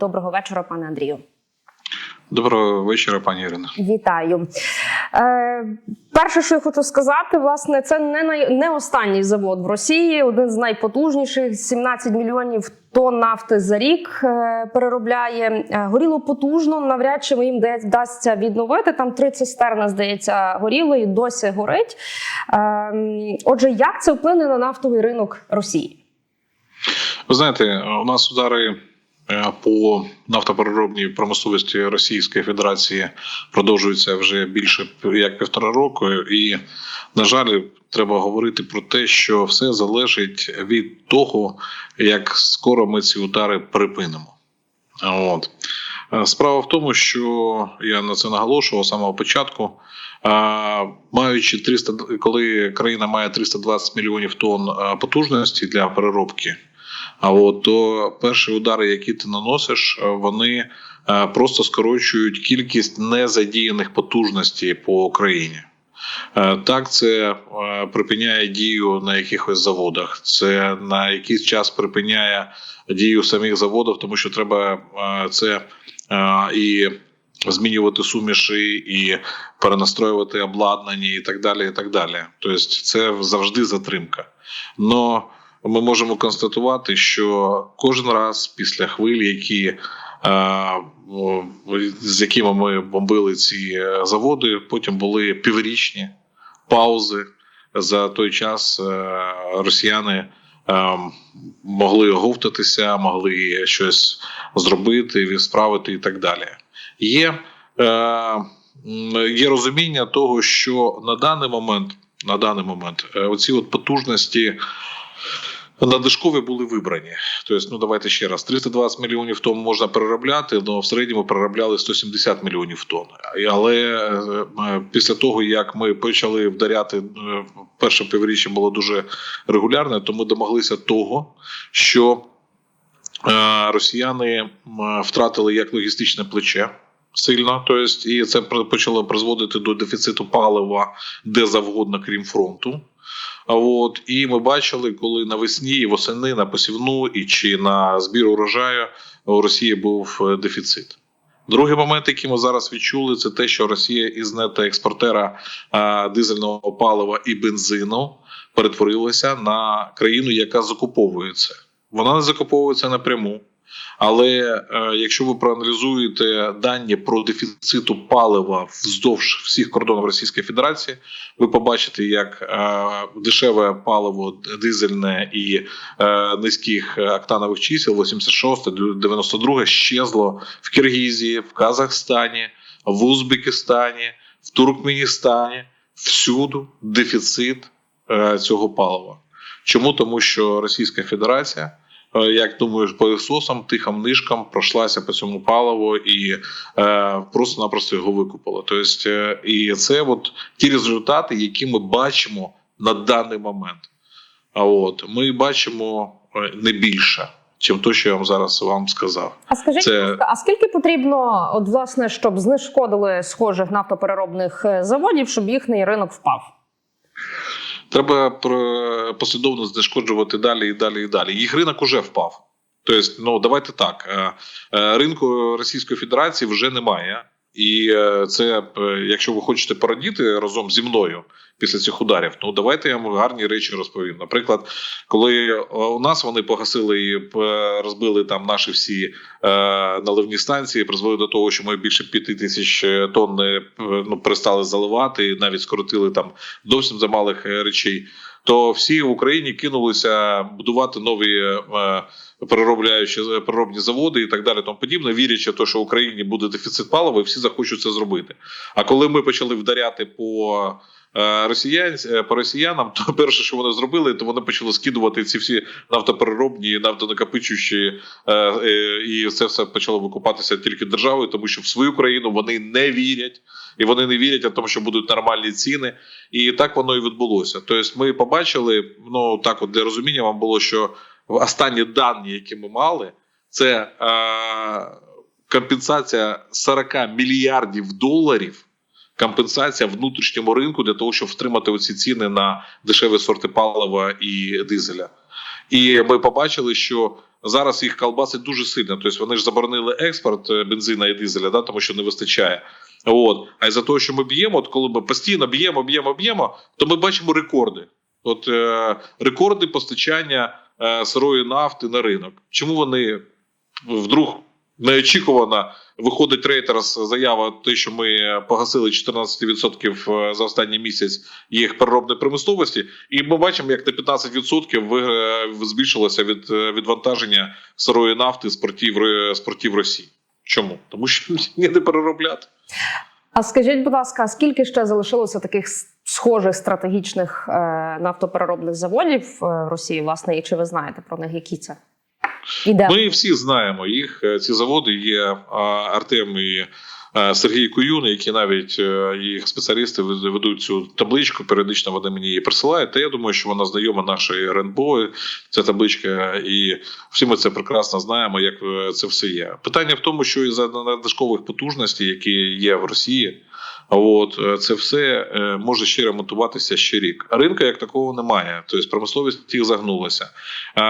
Доброго вечора, пане Андрію. Доброго вечора, пані Ірина. Вітаю. Е, перше, що я хочу сказати, власне, це не най... не останній завод в Росії, один з найпотужніших 17 мільйонів тонн нафти за рік е, переробляє. Е, горіло потужно, навряд чи їм вдасться відновити. Там три цистерни, здається, горіло і досі горить. Е, отже, як це вплине на нафтовий ринок Росії? Ви знаєте, у нас удари по нафтопереробній промисловості Російської Федерації продовжуються вже більше як півтора року, і на жаль, треба говорити про те, що все залежить від того, як скоро ми ці удари припинимо. От. Е, Справа в тому, що я на це наголошував з самого початку. Маючи 300, коли країна має 320 мільйонів тонн потужності для переробки, а от то перші удари, які ти наносиш, е, вони е, просто скорочують кількість незадіяних потужностей по країні. Е, Так, це припиняє дію на якихось заводах. Це на якийсь час припиняє дію самих заводів, тому що треба це і змінювати суміші, і перенастроювати обладнання, і так далі. І так далі. Тобто, це завжди затримка. Но ми можемо констатувати, що кожен раз після хвилі, які е, з якими ми бомбили ці е, заводи, потім були піврічні паузи. За той час е, росіяни могли оговтатися, могли щось зробити, справити і так далі. Є, є розуміння того, що на даний момент, на даний момент оці от потужності надлишкові були вибрані. Тобто, ну давайте ще раз: 320 мільйонів тонн можна переробляти, але в середньому переробляли 170 мільйонів тонн. Але е, е, після того, як ми почали вдаряти, е, перше півріччя було дуже регулярне, то ми домоглися того, що росіяни втратили як логістичне плече. Сильно, тобто, і це почало призводити до дефіциту палива де завгодно, крім фронту. От і ми бачили, коли навесні і восени на посівну і чи на збір урожаю у Росії був е, дефіцит. Другий момент, який ми зараз відчули, це те, що Росія із нетоекспортера дизельного палива і бензину перетворилася на країну, яка закуповує це. Вона не закуповується напряму. Але е, якщо ви проаналізуєте дані про дефіциту палива вздовж всіх кордонів Російської Федерації, ви побачите, як е, дешеве паливо дизельне і е, низьких октанових чисел 86, 92 щезло в Киргізії, в Казахстані, в Узбекистані, в Туркменістані. Всюду дефіцит цього палива. Чому? Тому що Російська Федерація як думаєш, пилососом, тихим нишком пройшлася по цьому паливу і е, просто-напросто його викупила. Тобто, е, і це от ті результати, які ми бачимо на даний момент. А от ми бачимо е, не більше, чим то, що я вам зараз вам сказав. А скажіть, Це- ласка, а скільки потрібно, от власне, щоб знешкодили схожих нафтопереробних е, заводів, щоб їхній ринок впав? Треба послідовно знешкоджувати далі і далі і далі. Їх ринок уже впав. Тобто, ну давайте так. е, е, Ринку Російської Федерації вже немає. І е, це, е, якщо ви хочете порадіти разом зі мною після цих ударів, ну давайте я вам гарні речі розповім. Наприклад, коли е, у нас вони погасили і розбили там наші всі наливні станції, призвели до того, що ми більше п'яти тисяч тонн ну, перестали заливати, навіть скоротили там зовсім за малих речей. То всі в Україні кинулися будувати нові е, переробляючі переробні заводи і так далі, тому подібне, вірячи, в те, що в Україні буде дефіцит палива, і всі захочуть це зробити. А коли ми почали вдаряти по е, росіян, е, по росіянам, то перше, що вони зробили, то вони почали скидувати ці всі нафтопереробні, нафтонакопичуючі, е, е, і це все почало викупатися тільки державою, тому що в свою країну вони не вірять, і вони не вірять в тому, що будуть нормальні ціни. І так воно і відбулося. Тобто, ми побачили, ну так, от для розуміння вам було, що останні дані, які ми мали, це е, компенсація 40 мільярдів доларів. Компенсація внутрішньому ринку для того, щоб втримати оці ціни на дешеві сорти палива і дизеля. І ми побачили, що зараз їх колбасить дуже сильно. Тобто вони ж заборонили експорт е, бензина і дизеля, да, тому що не вистачає. От. А із-за того, що ми б'ємо, от коли ми постійно б'ємо, б'ємо, б'ємо, то ми бачимо рекорди. От е, рекорди постачання е, сирої нафти на ринок. Чому вони вдруг неочікувано виходить Рейтерс заява, те, що ми погасили 14% за останній місяць їх переробної промисловості, і ми бачимо, як на 15% ви- е, збільшилося від е, відвантаження сирої нафти з портів, з портів Росії. Чому? Тому що ніде переробляти. А скажіть, будь ласка, скільки ще залишилося таких схожих стратегічних е, нафтопереробних заводів е, в Росії, власне, і чи ви знаєте про них, які це? І де? Ми всі знаємо їх. Е, Ці заводи є Артем і е, Сергій Куюн, які навіть е, їх спеціалісти вед- ведуть цю табличку. Періодично вони мені її присилають. Та я думаю, що вона знайома нашій РНБО, ця табличка, і всі ми це прекрасно знаємо, як це все є. Питання в тому, що із за надлишкових потужностей, які є в Росії. От е, це все е, може ще ремонтуватися ще рік. Ринка як такого немає. Тобто промисловість їх загнулася. Е,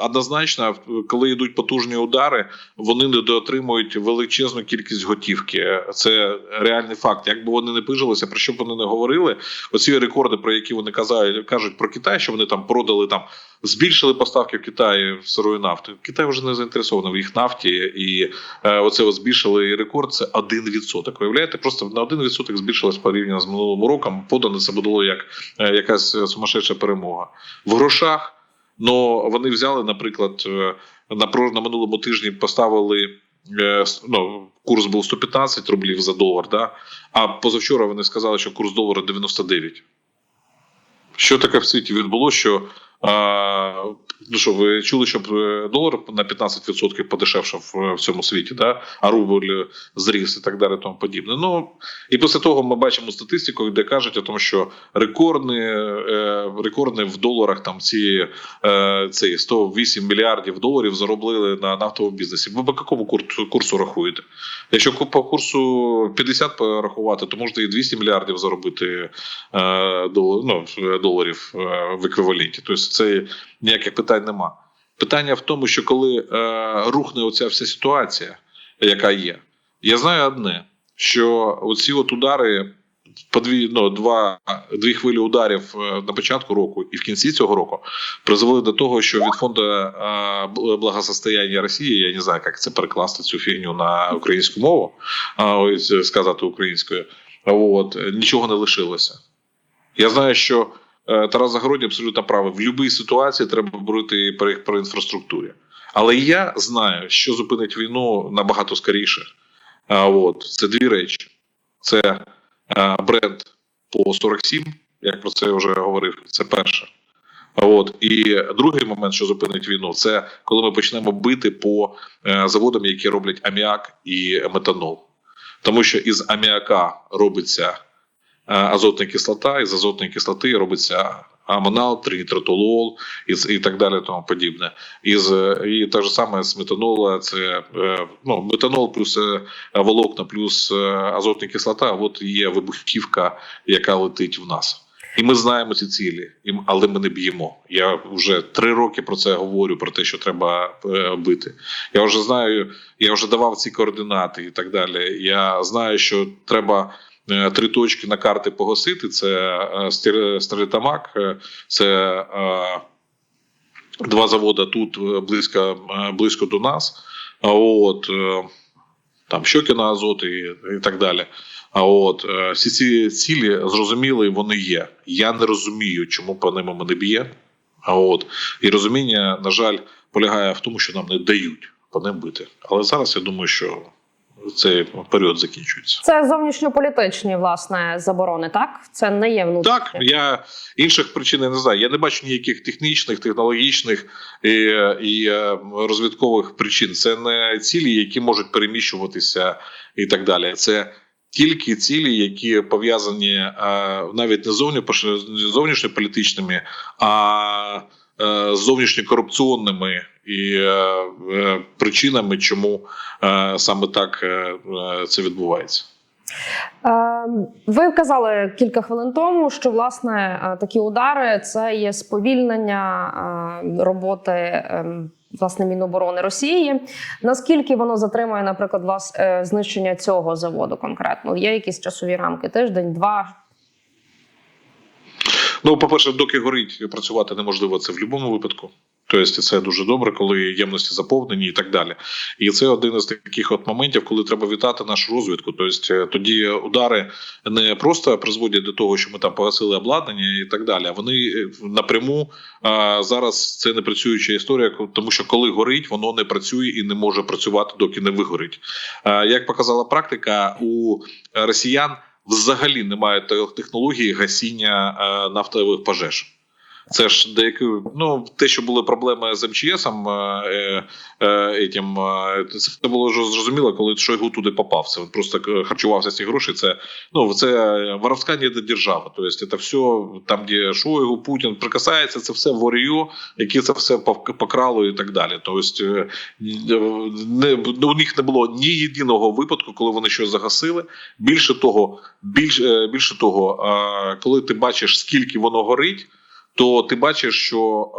Однозначно, коли йдуть потужні удари, вони не доотримують величезну кількість готівки. Це реальний факт. Якби вони не пижилися, про що б вони не говорили, оці рекорди, про які вони казають, кажуть про Китай, що вони там продали там. Збільшили поставки в Китаї сирої нафти. Китай вже не заінтересований в їх нафті, і е, оце от збільшили рекорд. Це 1%. Виявляєте, просто на 1% збільшилось порівняно з минулим роком. Подано це було як е, якась сумасшедша перемога в грошах. Ну вони взяли, наприклад, е, на на минулому тижні поставили. е, Ну, курс був 115 рублів за долар, да? а позавчора вони сказали, що курс долара 99. Що таке в світі відбулося, що ну що, ви чули, щоб е, долар на 15% подешевшав в, в цьому світі, да? а рубль зріс і так далі, тому подібне. Ну і після того ми бачимо статистику, де кажуть о тому, що рекордні, е, рекордні в доларах там ці, е, ці 108 мільярдів доларів заробили на нафтовому бізнесі. Ви по якому курсу, рахуєте? Якщо по курсу 50 порахувати, то можна і 200 мільярдів заробити е, ну, доларів е, в еквіваленті. Тобто це ніяких питань нема. Питання в тому, що коли е, рухне оця вся ситуація, яка є, я знаю одне, що оці от удари. По дві, ну, два, дві хвилі ударів е, на початку року і в кінці цього року призвели до того, що від фонду е, благосостояння Росії, я не знаю, як це перекласти цю фігню на українську мову, а, ось сказати українською, от, нічого не лишилося. Я знаю, що е, Тарас Загородній абсолютно правий. В будь-якій ситуації треба говорити про, інфраструктурі. Але я знаю, що зупинить війну набагато скоріше. От, це дві речі: це е, бренд по 47, як про це я вже говорив. Це перше. От і другий момент, що зупинить війну, це коли ми почнемо бити по е, заводам, які роблять аміак і метанол. Тому що із аміака робиться е, азотна кислота, із азотної кислоти робиться амонал, тринітротолол і, і так далі, тому подібне. Із, е, і те ж саме з метанола, це е, ну, метанол плюс е, волокна, плюс е, азотна кислота, от є вибухівка, яка летить в нас. І ми знаємо ці цілі, але ми не б'ємо. Я вже три роки про це говорю: про те, що треба е, бити. Я вже знаю, я вже давав ці координати і так далі. Я знаю, що треба е, три точки на карти погасити: це е, Стерлітамак, е, це е, два заводи тут е, близько, е, близько до нас. От е, там Щокіна Азот і, і так далі. А от е, всі ці цілі зрозуміли, вони є. Я не розумію, чому по ними ми не б'є. А от і розуміння, на жаль, полягає в тому, що нам не дають по ним бити. Але зараз я думаю, що цей період закінчується. Це зовнішньополітичні власне заборони, так? Це не є внутрішні. Так, я інших причин не знаю. Я не бачу ніяких технічних, технологічних і, і е, розвідкових причин. Це не цілі, які можуть переміщуватися і так далі. Це тільки цілі, які пов'язані е, навіть не зовні- зовнішньополітичними, а зовнішньокорупційними і е, е, причинами, чому е, саме так е, е, це відбувається. Е, Ви вказали кілька хвилин тому, що власне е, такі удари це є сповільнення е, роботи власне Міноборони Росії. Наскільки воно затримує, наприклад, вас е, знищення цього заводу конкретно? Є якісь часові рамки? Тиждень, два. Ну, по-перше, доки горить, працювати неможливо це в будь-якому випадку. Тобто це дуже добре, коли ємності заповнені і так далі. І це один із таких от моментів, коли треба вітати нашу розвідку. Тобто е, тоді удари не просто призводять до того, що ми там погасили обладнання і так далі. А вони е, напряму а, зараз це не працююча історія, тому що коли горить, воно не працює і не може працювати, доки не вигорить. Як показала практика, у росіян взагалі немає те- технології гасіння е, нафтових пожеж. Це ж деякі, ну те, що були проблеми з МЧС, е, е, етім, е, це було вже зрозуміло, коли Шойгу туди попав. Це він просто е, харчувався з цих грошей. Це ну це воровська не держава. Тобто це все там, де Шойгу, Путін прикасається, це все ворію, які це все покрало і так далі. Тобто не, у них не було ні єдиного випадку, коли вони щось загасили. Більше того, більш, е, більше того, коли ти бачиш, скільки воно горить то ти бачиш, що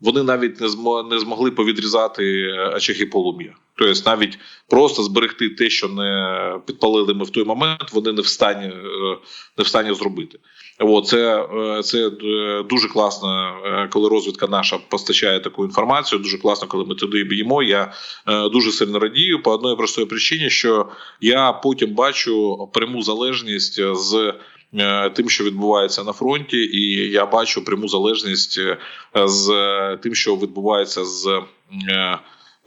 вони навіть не змо, не змогли повідрізати очаги полум'я. Тобто, навіть просто зберегти те, що не підпалили ми в той момент, вони не в стані, е, не в стані зробити. От, це, е, це е, дуже класно, е, коли розвідка наша постачає таку інформацію. Дуже класно, коли ми туди б'ємо. Я е, дуже сильно радію по одної простої причині, що я потім бачу пряму залежність з е, тим, що відбувається на фронті, і я бачу пряму залежність е, з е, тим, що відбувається з. е,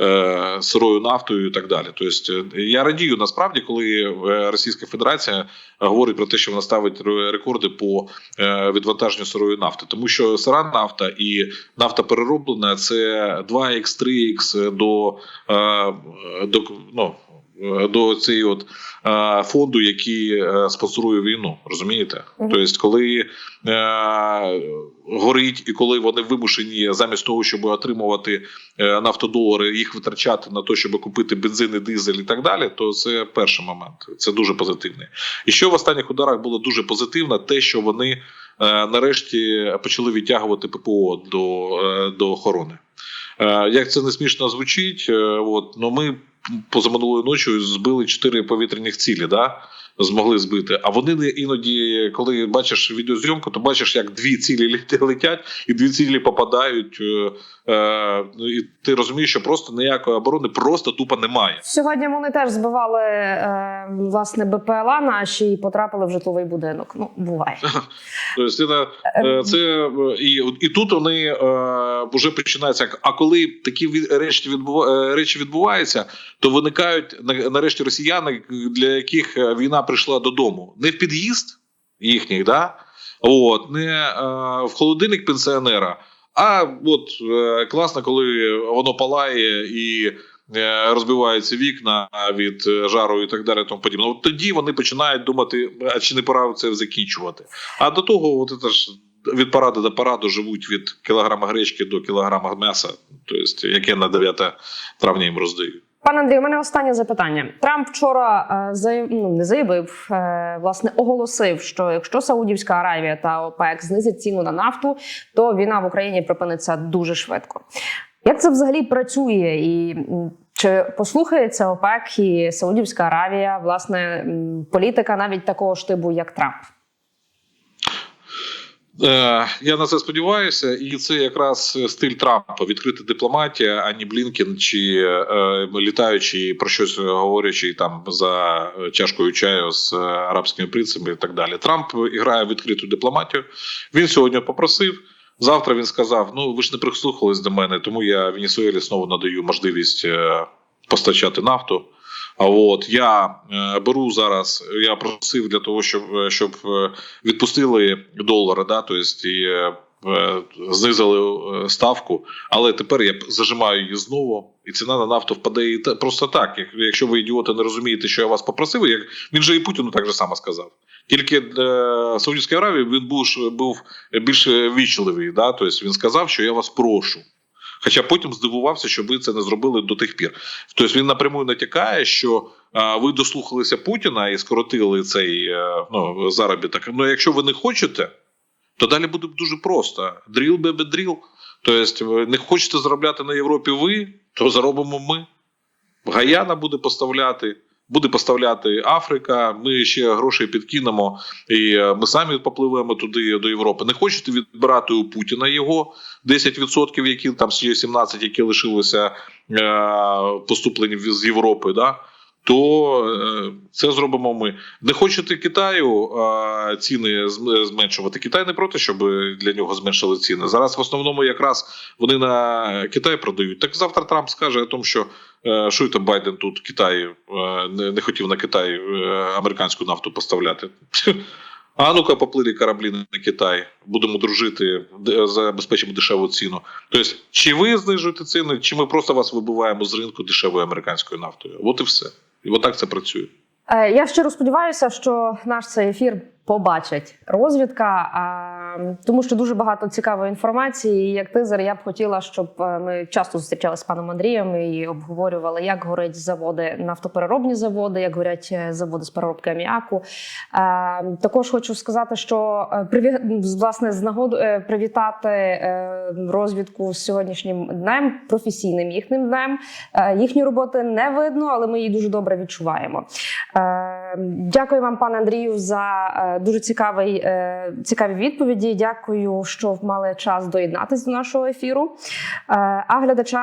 е, Сирою нафтою і так далі. Тобто е, я радію насправді, коли е, Російська Федерація говорить про те, що вона ставить рекорди по е, відвантаженню сирої нафти, тому що сира нафта і нафта перероблена це 2х, 3х до, е, до ну. Е, До цієї от е, фонду, який е, спонсорує війну, розумієте? Мгм. Тобто, коли е, горить, і коли вони вимушені замість того, щоб отримувати нафтодолари, їх витрачати на те, щоб купити бензин, і дизель і так далі, то це перший момент. Це дуже позитивний. І що в останніх ударах було дуже позитивно, те, що вони е, нарешті почали відтягувати ППО до, е, до охорони. Е, Як це не смішно звучить, е, от, но ми позаминулою ночі збили чотири повітряних цілі, да? Змогли збити. А вони не- іноді, коли бачиш відеозйомку, то бачиш, як дві цілі лет- летять, і дві цілі попадають. е, е, ну, і ти розумієш, що просто ніякої оборони просто тупо немає. Сьогодні вони теж збивали е, власне БПЛА наші і потрапили в житловий будинок. Ну буває. Тобто це, і, і тут вони е, вже починаються. А коли такі речі, відбува, речі відбуваються, то виникають на- нарешті росіяни, для яких війна прийшла додому. Не в під'їзд їхніх, да? От, не е, в холодильник пенсіонера. А от е, класно, коли воно палає і е, розбиваються вікна від е, жару і так далі. Тому подібне. От тоді вони починають думати, а чи не пора це закінчувати. А до того, от це ж від паради до параду живуть від кілограма гречки до кілограма м'яса, тобто, яке на 9 травня їм роздають. Пане Андрію, у мене останнє запитання. Трамп вчора е, заяв... ну, не заявив, е, власне, оголосив, що якщо Саудівська Аравія та ОПЕК знизять ціну на нафту, то війна в Україні припиниться дуже швидко. Як це взагалі працює? І чи послухається ОПЕК і Саудівська Аравія, власне, політика навіть такого штибу, як Трамп? Е, я на це сподіваюся, і це якраз стиль Трампа відкрита дипломатія, ані Блінкен чи е, літаючи про щось говорячи там за чашкою чаю з арабськими принципами і так далі. Трамп грає в відкриту дипломатію. Він сьогодні попросив. Завтра він сказав: Ну ви ж не прислухались до мене, тому я Венесуелі знову надаю можливість е, постачати нафту. От я е, беру зараз. Я просив для того, щоб щоб е, відпустили долари, да, тобто і е, е, знизили е, ставку. Але тепер я зажимаю її знову, і ціна на нафту впаде і просто так. Якщо ви ідіоти не розумієте, що я вас попросив, як він же і Путіну так же само сказав. Тільки е, Саудівській Аравії він був був більш вічливий. Да? Тобто він сказав, що я вас прошу. Хоча потім здивувався, що ви це не зробили до тих пір. Тобто він напряму натякає, що ви дослухалися Путіна і скоротили цей е, ну, заробіток. Ну, якщо ви не хочете, то далі буде дуже просто: дріл бебе дріл. Тобто, не хочете заробляти на Європі ви, то заробимо ми. Гаяна буде поставляти, буде поставляти Африка. Ми ще грошей підкинемо, і е, ми самі попливемо туди до Європи. Не хочете відбирати у Путіна його 10%, які там ще 17, які лишилися е, поступлені з Європи. Да? То е, це зробимо ми. Не хочете Китаю ціни зменшувати. Китай не проти, щоб для нього зменшили ціни. Зараз в основному якраз вони на Китай продають. Так завтра Трамп скаже о тому, що е, що це Байден тут Китай е, не, хотів на Китай американську нафту поставляти. А ну-ка, поплили кораблі на Китай, будемо дружити, забезпечимо дешеву ціну. Тобто, чи ви знижуєте ціни, чи ми просто вас вибиваємо з ринку дешевою американською нафтою? От і все. І отак це працює. Е, Я щиро сподіваюся, що наш цей ефір побачить розвідка, тому що дуже багато цікавої інформації. І Як тизер, я б хотіла, щоб е, ми часто зустрічалися з паном Андрієм і обговорювали, як горять заводи, нафтопереробні заводи, як горять е, заводи з переробки аміаку. Е, Також хочу сказати, що приві... власне з нагоду привітати розвідку з сьогоднішнім днем, професійним їхнім днем. Їхні роботи не видно, але ми її дуже добре відчуваємо. Е, Дякую вам, пане Андрію, за е, дуже цікавий, е, цікаві відповіді. Дякую, що мали час доєднатися до нашого ефіру. Е, А глядачам